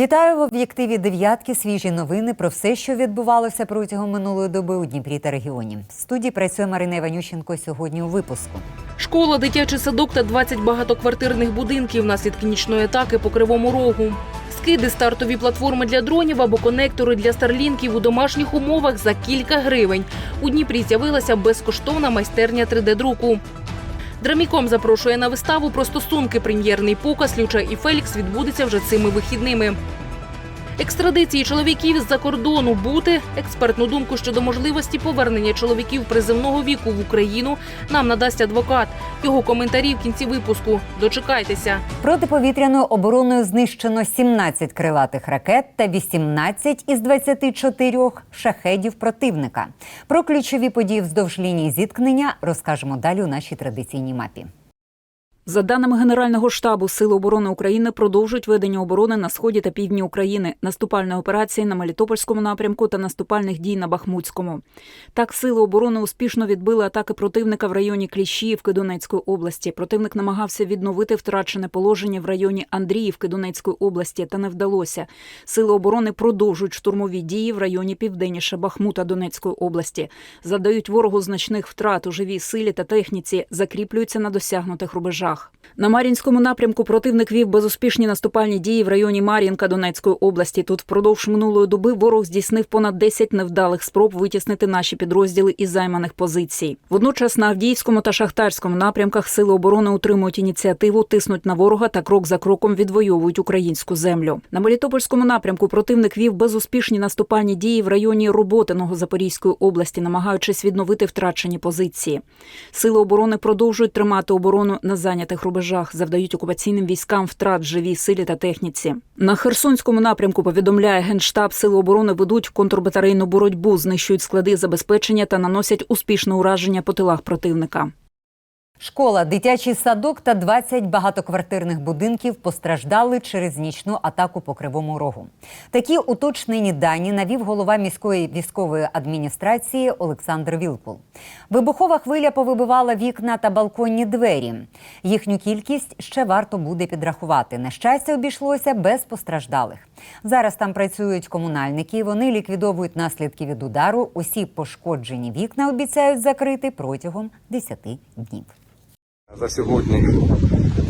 Вітаю в об'єктиві дев'ятки. Свіжі новини про все, що відбувалося протягом минулої доби у Дніпрі та регіоні. В студії працює Марина Іванющенко. Сьогодні у випуску. Школа, дитячий садок та 20 багатоквартирних будинків наслідки нічної атаки по кривому рогу. Скиди, стартові платформи для дронів або конектори для старлінків у домашніх умовах за кілька гривень. У Дніпрі з'явилася безкоштовна майстерня 3D-друку. Драміком запрошує на виставу про стосунки. Прем'єрний показ Люча і Фелікс відбудеться вже цими вихідними. Екстрадиції чоловіків з-за кордону бути експертну думку щодо можливості повернення чоловіків приземного віку в Україну нам надасть адвокат. Його коментарі в кінці випуску. Дочекайтеся. Протиповітряною обороною знищено 17 крилатих ракет та 18 із 24 шахедів противника. Про ключові події вздовж лінії зіткнення розкажемо далі у нашій традиційній мапі. За даними Генерального штабу, Сили оборони України продовжують ведення оборони на сході та півдні України, наступальні операції на Мелітопольському напрямку та наступальних дій на Бахмутському. Так, сили оборони успішно відбили атаки противника в районі Кліщіївки Донецької області. Противник намагався відновити втрачене положення в районі Андріївки Донецької області, та не вдалося. Сили оборони продовжують штурмові дії в районі південніше Бахмута Донецької області. Задають ворогу значних втрат у живій силі та техніці, закріплюються на досягнутих рубежах. На Мар'їнському напрямку противник вів безуспішні наступальні дії в районі Мар'їнка Донецької області. Тут впродовж минулої доби ворог здійснив понад 10 невдалих спроб витіснити наші підрозділи із займаних позицій. Водночас на Авдіївському та Шахтарському напрямках сили оборони утримують ініціативу, тиснуть на ворога та крок за кроком відвоюють українську землю. На Мелітопольському напрямку противник вів безуспішні наступальні дії в районі Роботиного Запорізької області, намагаючись відновити втрачені позиції. Сили оборони продовжують тримати оборону на зайнятих рубежах, завдають окупаційним військам втрат живій силі та техніці. На Херсонському напрямку повідомляє генштаб. Сили оборони ведуть контрбатарейну боротьбу, знищують склади забезпечення та наносять успішне ураження по тилах противника. Школа, дитячий садок та 20 багатоквартирних будинків постраждали через нічну атаку по кривому рогу. Такі уточнені дані навів голова міської військової адміністрації Олександр Вілкул. Вибухова хвиля повибивала вікна та балконні двері. Їхню кількість ще варто буде підрахувати. На щастя, обійшлося без постраждалих. Зараз там працюють комунальники. Вони ліквідовують наслідки від удару. Усі пошкоджені вікна обіцяють закрити протягом 10 днів. За сьогодні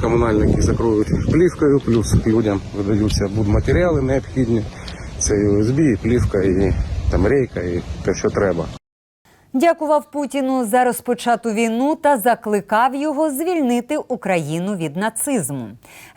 комунальники закроють плівкою, плюс людям видаються будматеріали необхідні. Це і USB, і плівка, і там рейка, і те, що треба. Дякував Путіну за розпочату війну та закликав його звільнити Україну від нацизму.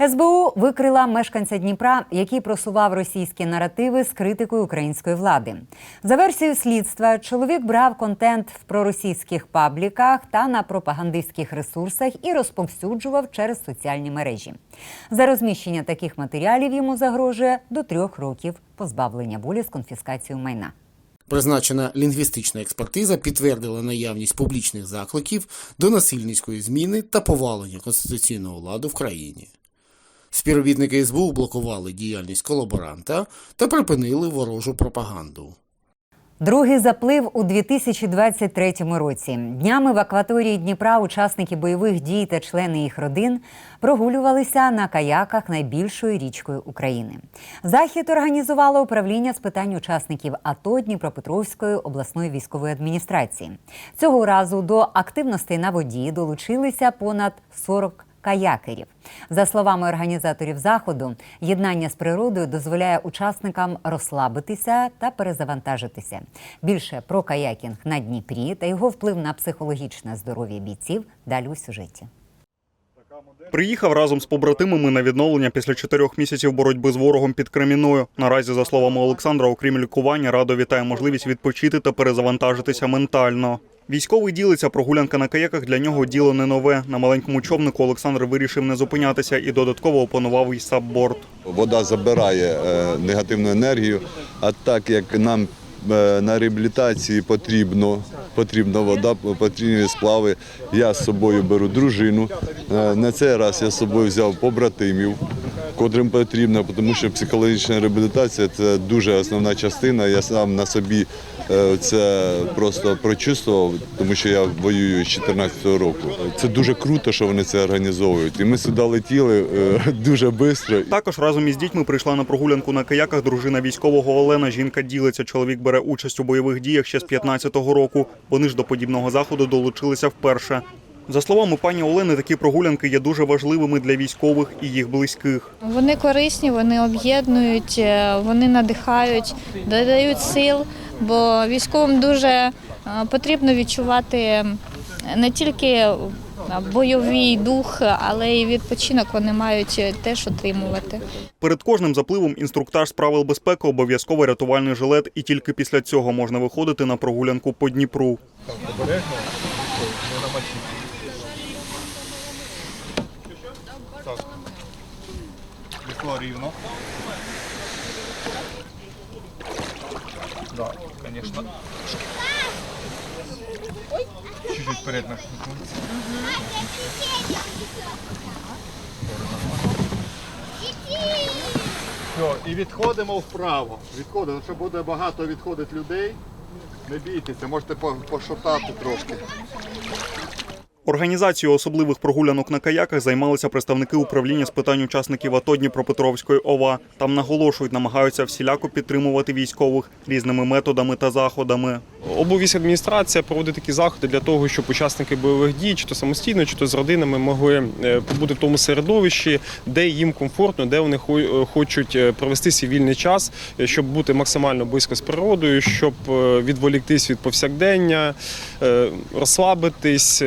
СБУ викрила мешканця Дніпра, який просував російські наративи з критикою української влади. За версією слідства, чоловік брав контент в проросійських пабліках та на пропагандистських ресурсах і розповсюджував через соціальні мережі. За розміщення таких матеріалів йому загрожує до трьох років позбавлення волі з конфіскацією майна. Призначена лінгвістична експертиза підтвердила наявність публічних закликів до насильницької зміни та повалення конституційного ладу в країні. Співробітники СБУ блокували діяльність колаборанта та припинили ворожу пропаганду. Другий заплив у 2023 році. Днями в акваторії Дніпра учасники бойових дій та члени їх родин прогулювалися на каяках найбільшою річкою України. Захід організувало управління з питань учасників АТО Дніпропетровської обласної військової адміністрації. Цього разу до активностей на воді долучилися понад 40 каякерів. За словами організаторів заходу, єднання з природою дозволяє учасникам розслабитися та перезавантажитися. Більше про каякінг на Дніпрі та його вплив на психологічне здоров'я бійців далі у сюжеті. Приїхав разом з побратимами на відновлення після чотирьох місяців боротьби з ворогом під Креміною. Наразі, за словами Олександра, окрім лікування, радо вітає можливість відпочити та перезавантажитися ментально. Військовий ділиться, прогулянка на каяках для нього діло не нове. На маленькому човнику Олександр вирішив не зупинятися і додатково опанував і сабборд. Вода забирає е, негативну енергію, а так як нам е, на реабілітації потрібно, потрібна вода, потрібні сплави, я з собою беру дружину. Е, На цей раз я з собою взяв побратимів, котрим потрібно, тому що психологічна реабілітація це дуже основна частина. Я сам на собі е, це просто прочувствував, тому що я воюю з 2014 року. Це дуже круто, що вони це організовують. І ми сюди летіли е, дуже швидко. Також разом із дітьми прийшла на прогулянку на каяках дружина військового Олена. Жінка ділиться. Чоловік бере участь у бойових діях ще з 15-го року. Вони ж до подібного заходу долучилися вперше. За словами пані Олени, такі прогулянки є дуже важливими для військових і їх близьких. Вони корисні, вони об'єднують, е, вони надихають, додають сил, бо військовим дуже е, потрібно відчувати не тільки е, бойовий дух, але й відпочинок вони мають теж отримувати. Перед кожним запливом інструктаж з правил безпеки обов'язково рятувальний жилет, і тільки після цього можна виходити на прогулянку по Дніпру. Рівно. Да, конечно. Чуть-чуть вперед наш. Все, і відходимо вправо. Відходимо, якщо буде багато відходить людей, не бійтеся, можете по- пошатати трошки. Організацією особливих прогулянок на каяках займалися представники управління з питань учасників АТО Дніпропетровської ОВА. Там наголошують, намагаються всіляко підтримувати військових різними методами та заходами. Обов'язок адміністрація проводить такі заходи для того, щоб учасники бойових дій, чи то самостійно, чи то з родинами, могли е, побути в тому середовищі, де їм комфортно, де вони е, хочуть е, провести свій вільний час, щоб бути максимально близько з природою, щоб відволіктись від повсякдення, розслабитись.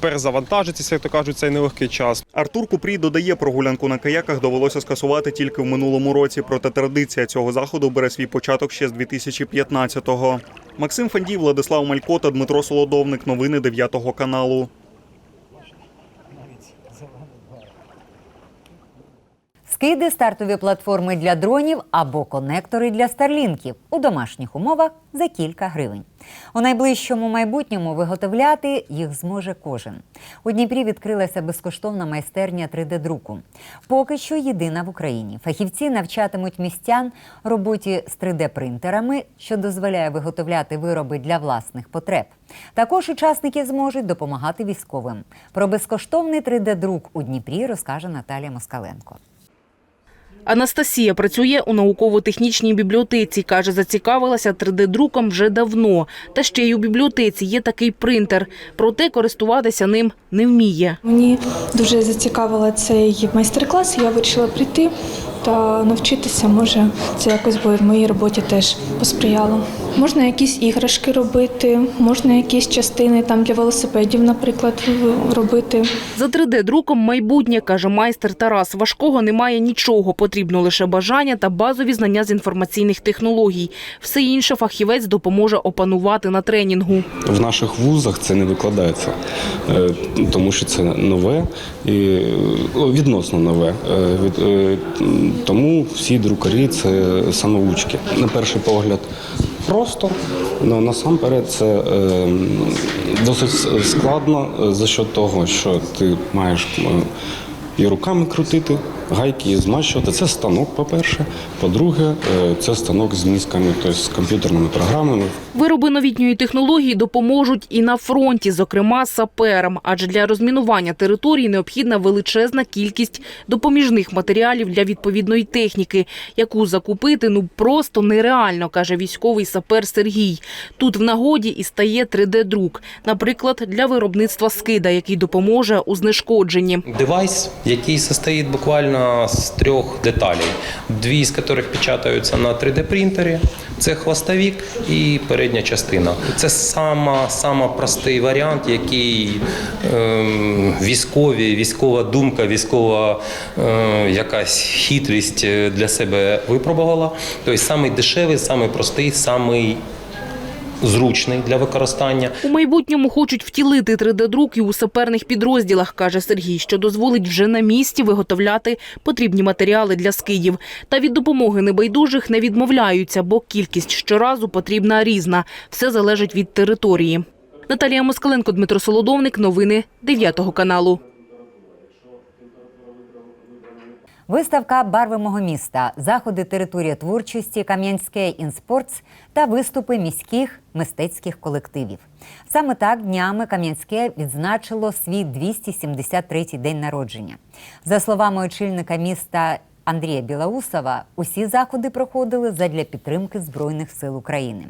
Перезавантажитися, як то кажуть, цей нелегкий час. Артур Купрій додає, прогулянку на каяках довелося скасувати тільки в минулому році. Проте традиція цього заходу бере свій початок ще з 2015-го. Максим Фандій, Владислав Малько та Дмитро Солодовник. Новини 9 каналу. Скиди, стартові платформи для дронів або конектори для старлінків у домашніх умовах за кілька гривень. У найближчому майбутньому виготовляти їх зможе кожен. У Дніпрі відкрилася безкоштовна майстерня 3D-друку. Поки що єдина в Україні. Фахівці навчатимуть містян роботі з 3D-принтерами, що дозволяє виготовляти вироби для власних потреб. Також учасники зможуть допомагати військовим. Про безкоштовний 3D-друк у Дніпрі розкаже Наталія Москаленко. Анастасія працює у науково-технічній бібліотеці. Каже, зацікавилася 3D-друком вже давно. Та ще й у бібліотеці є такий принтер. Проте користуватися ним не вміє. Мені дуже зацікавила цей майстер-клас. Я вирішила прийти та навчитися. Може, це якось буде в моїй роботі теж посприяло. Можна якісь іграшки робити, можна якісь частини там для велосипедів, наприклад, робити. За 3D-друком майбутнє, каже майстер Тарас. Важкого немає нічого. Потрібно лише бажання та базові знання з інформаційних технологій. Все інше фахівець допоможе опанувати на тренінгу. В наших вузах це не викладається, е, тому що це нове і е, відносно нове. Е, Тому всі друкарі це самоучки. На перший погляд просто, але насамперед це е, досить складно за що того, що ти маєш і руками крутити, гайки і змащувати. Це станок, по-перше. По-друге, е, це станок з мізками, тобто з комп'ютерними програмами. Вироби новітньої технології допоможуть і на фронті, зокрема саперам, адже для розмінування території необхідна величезна кількість допоміжних матеріалів для відповідної техніки, яку закупити ну просто нереально, каже військовий сапер Сергій. Тут в нагоді і стає 3D-друк, наприклад, для виробництва скида, який допоможе у знешкодженні. Девайс, який состоит буквально з трьох деталей, дві з яких печатаються на 3D-принтері. Це хвостовик і передня частина. Це сама, сама простий варіант, який ем, військові, військова думка, військова е, якась хитрість е, для себе випробувала. Тобто самий дешевий, самий простий, самий зручний для використання. У майбутньому хочуть втілити 3D-друк і у саперних підрозділах, каже Сергій, що дозволить вже на місці виготовляти потрібні матеріали для скидів. Та від допомоги небайдужих не відмовляються, бо кількість щоразу потрібна різна. Все залежить від території. Наталія Москаленко, Дмитро Солодовник. Новини 9 каналу. Виставка Барви мого міста, заходи територія творчості, Кам'янське інспортс та виступи міських мистецьких колективів. Саме так днями Кам'янське відзначило свій 273-й день народження. За словами очільника міста Андрія Білоусова, усі заходи проходили задля підтримки Збройних сил України.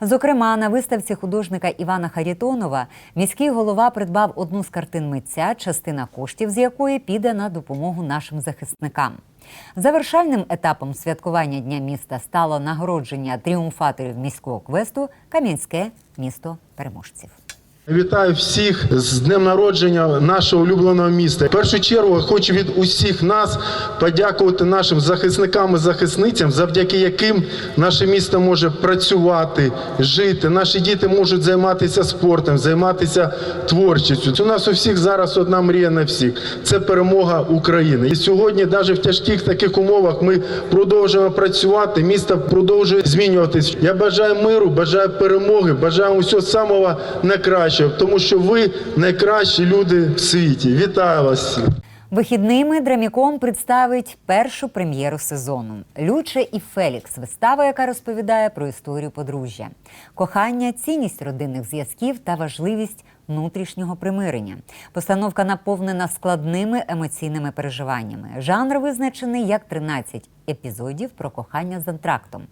Зокрема, на виставці художника Івана Харітонова міський голова придбав одну з картин митця, частина коштів з якої піде на допомогу нашим захисникам. Завершальним етапом святкування Дня міста стало нагородження тріумфаторів міського квесту Кам'янське місто переможців. Вітаю всіх з днем народження нашого улюбленого міста. В першу чергу хочу від усіх нас подякувати нашим захисникам і захисницям, завдяки яким наше місто може працювати, жити. Наші діти можуть займатися спортом, займатися творчістю. У нас у всіх зараз одна мрія на всіх це перемога України. І сьогодні, навіть в тяжких таких умовах, ми продовжуємо працювати. Місто продовжує змінюватись. Я бажаю миру, бажаю перемоги, бажаю усього самого найкращого, тому що ви найкращі люди в світі. Вітаю вас! Вихідними Драміком представить першу прем'єру сезону Люче і Фелікс. Вистава, яка розповідає про історію подружжя, кохання, цінність родинних зв'язків та важливість внутрішнього примирення. Постановка наповнена складними емоційними переживаннями. Жанр визначений як 13 епізодів про кохання з антрактом.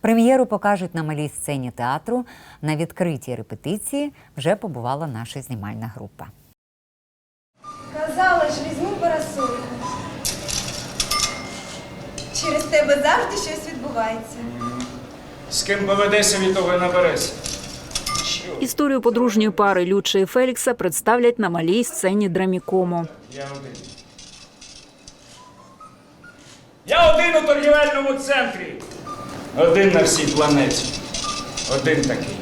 Прем'єру покажуть на малій сцені театру. На відкритій репетиції вже побувала наша знімальна група. Казала ж, візьми парасольку. Через тебе завжди щось відбувається. З ким поведеся, від того й набереся. Історію подружньої пари Люча і Фелікса представлять на малій сцені драмікому. Я один. Я один у торгівельному центрі. Один на всій планеті. Один такий.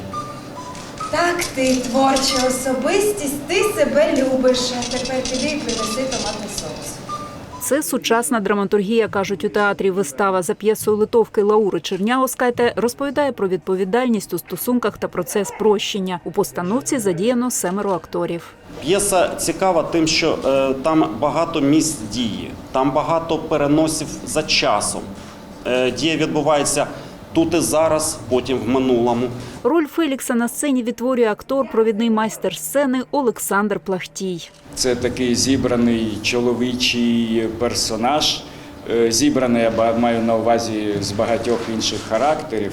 Так ти, творча особистість, ти себе любиш. А тепер піди і принеси томатний соус. Це сучасна драматургія, кажуть у театрі. Вистава за п'єсою литовки Лаури Черняускайте розповідає про відповідальність у стосунках та процес прощення. У постановці задіяно семеро акторів. П'єса цікава тим, що е, там багато місць дії, там багато переносів за часом. Е, дія відбувається тут і зараз, потім в минулому. Роль Фелікса на сцені відтворює актор, провідний майстер сцени Олександр Плахтій. Це такий зібраний чоловічий персонаж. Е, Зібраний, я маю на увазі з багатьох інших характерів.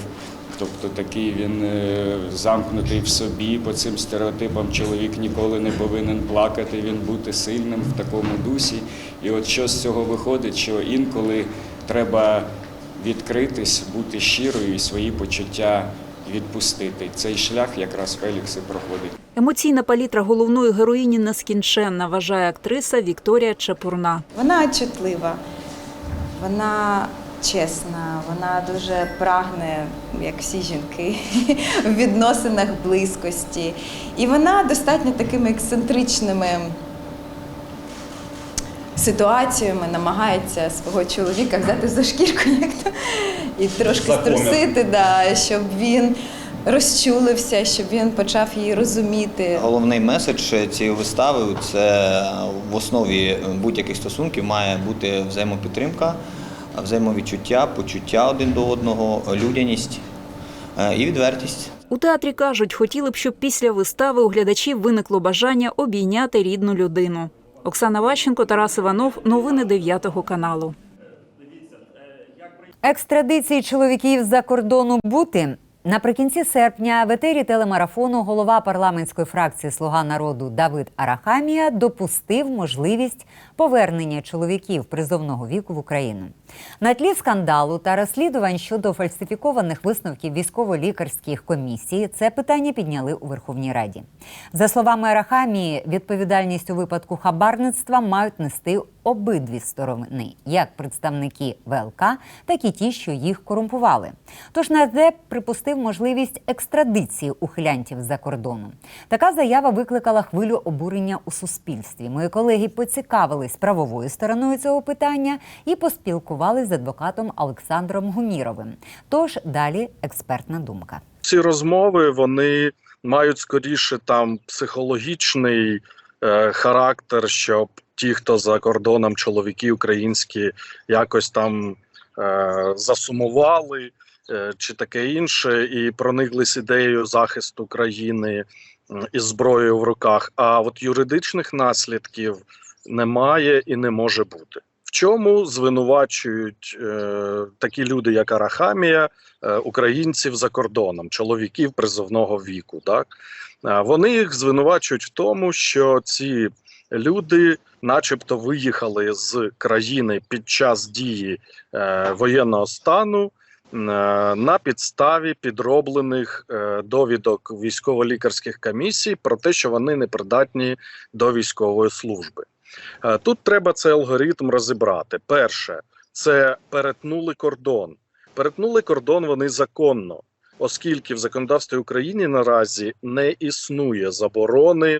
Тобто такий він е, замкнутий в собі, по цим стереотипам чоловік ніколи не повинен плакати, він бути сильним в такому дусі. І от що з цього виходить, що інколи треба відкритись, бути щирою і свої почуття відпустити. Цей шлях якраз Фелікс і проходить. Емоційна палітра головної героїні нескінченна, вважає актриса Вікторія Чепурна. Вона чутлива, вона чесна, вона дуже прагне, як всі жінки, в відносинах близькості. І вона достатньо такими ексцентричними ситуаціями намагається свого чоловіка взяти за шкірку як то, і трошки За струсити, да, щоб він розчулився, щоб він почав її розуміти. Головний меседж цієї вистави це в основі будь-яких стосунків має бути взаємопідтримка, взаємовідчуття, почуття один до одного, людяність е, і відвертість. У театрі кажуть, хотіли б, щоб після вистави у глядачів виникло бажання обійняти рідну людину. Оксана Ващенко, Тарас Іванов. Новини 9 каналу. Екстрадиції чоловіків за кордону бути наприкінці серпня в етері телемарафону голова парламентської фракції Слуга народу Давид Арахамія допустив можливість повернення чоловіків призовного віку в Україну. На тлі скандалу та розслідувань щодо фальсифікованих висновків військово-лікарських комісій це питання підняли у Верховній Раді. За словами Арахамії, відповідальність у випадку хабарництва мають нести обидві сторони, як представники ВЛК, так і ті, що їх корумпували. Тож нардеп припустив можливість екстрадиції ухилянтів за кордоном. Така заява викликала хвилю обурення у суспільстві. Мої колеги поцікавились правовою стороною цього питання і поспілкувались з адвокатом Олександром Гуміровим. Тож далі експертна думка. ці розмови вони мають скоріше там психологічний е, характер, щоб ті, хто за кордоном, чоловіки українські, якось там е, засумували е, чи таке інше, і прониклись ідеєю захисту країни із зброєю в руках. А от юридичних наслідків немає і не може бути. В чому звинувачують е, такі люди, як Арахамія, е, українців за кордоном, чоловіків призовного віку. Так Е, вони їх звинувачують в тому, що ці люди, начебто, виїхали з країни під час дії е, воєнного стану. е, На підставі підроблених е, довідок військово-лікарських комісій про те, що вони не придатні до військової служби. Е, Тут треба цей алгоритм розібрати. Перше, це перетнули кордон. Перетнули кордон вони законно, оскільки в законодавстві України наразі не існує заборони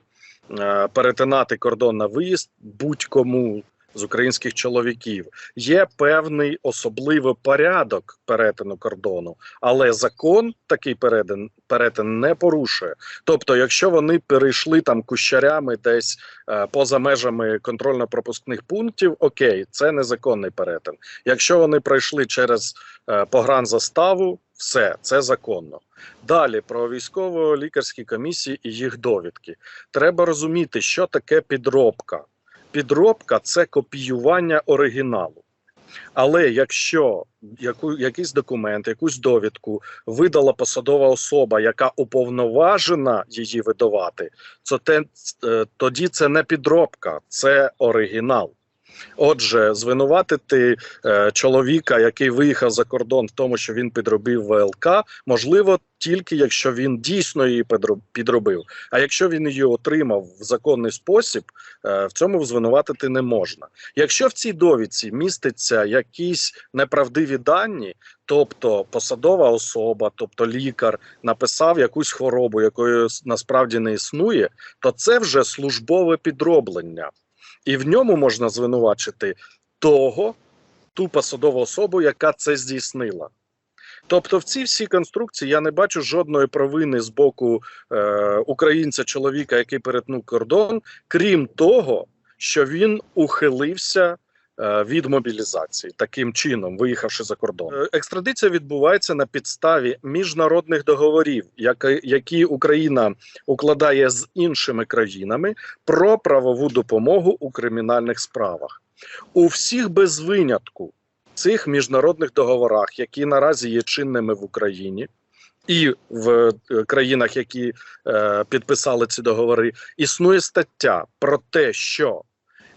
перетинати кордон на виїзд будь-кому з українських чоловіків. Є певний особливий порядок перетину кордону, але закон такий перетин, перетин не порушує. Тобто, якщо вони перейшли там кущарями десь е, поза межами контрольно-пропускних пунктів, окей, це незаконний перетин. Якщо вони пройшли через е, погранзаставу, все це законно. Далі про військово-лікарські комісії і їх довідки. Треба розуміти, що таке підробка. Підробка це копіювання оригіналу. Але якщо яку, якийсь документ, якусь довідку видала посадова особа, яка уповноважена її видавати, то те, е, тоді це не підробка, це оригінал. Отже, звинуватити е, чоловіка, який виїхав за кордон, в тому, що він підробив ВЛК, можливо, тільки якщо він дійсно її підроб- підробив. А якщо він її отримав в законний спосіб, е, в цьому звинуватити не можна. Якщо в цій довідці міститься якісь неправдиві дані, тобто посадова особа, тобто лікар, написав якусь хворобу, якої насправді не існує, то це вже службове підроблення. І в ньому можна звинувачити того, ту посадову особу, яка це здійснила. Тобто, в цій всій конструкції я не бачу жодної провини з боку е, українця, чоловіка, який перетнув кордон, крім того, що він ухилився від мобілізації таким чином, виїхавши за кордон. Е, Екстрадиція відбувається на підставі міжнародних договорів, які, які Україна укладає з іншими країнами про правову допомогу у кримінальних справах. У всіх без винятку цих міжнародних договорах, які наразі є чинними в Україні. І в е, країнах, які е, підписали ці договори, існує стаття про те, що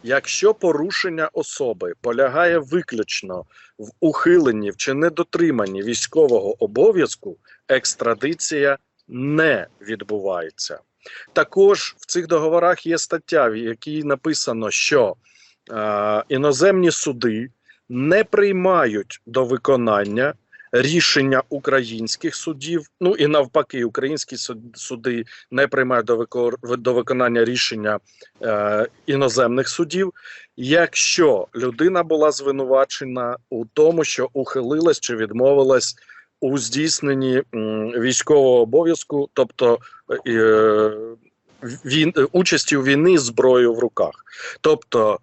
якщо порушення особи полягає виключно в ухиленні чи недотриманні військового обов'язку, екстрадиція не відбувається. Також в цих договорах є стаття, в якій написано, що е, іноземні суди не приймають до виконання рішення українських судів. Ну і навпаки, українські суд- суди не приймають до, виконання рішення е, іноземних судів, якщо людина була звинувачена у тому, що ухилилась чи відмовилась у здійсненні м, військового обов'язку, тобто е, він, участі у війні з зброєю в руках. Тобто,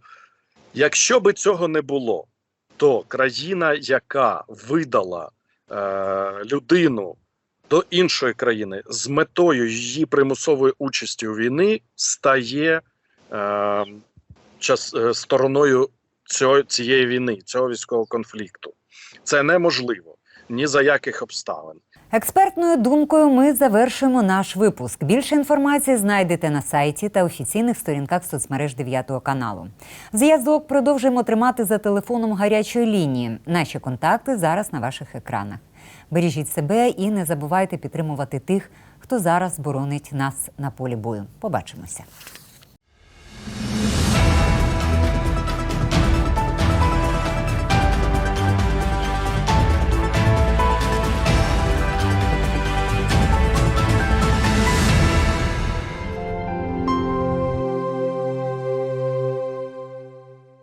якщо би цього не було, то країна, яка видала е, людину до іншої країни з метою її примусової участі у війні, стає е, час, е, стороною цього, цієї війни, цього військового конфлікту. Це неможливо ні за яких обставин. Експертною думкою ми завершуємо наш випуск. Більше інформації знайдете на сайті та офіційних сторінках соцмереж 9 каналу. Зв'язок продовжуємо тримати за телефоном гарячої лінії. Наші контакти зараз на ваших екранах. Бережіть себе і не забувайте підтримувати тих, хто зараз боронить нас на полі бою. Побачимося.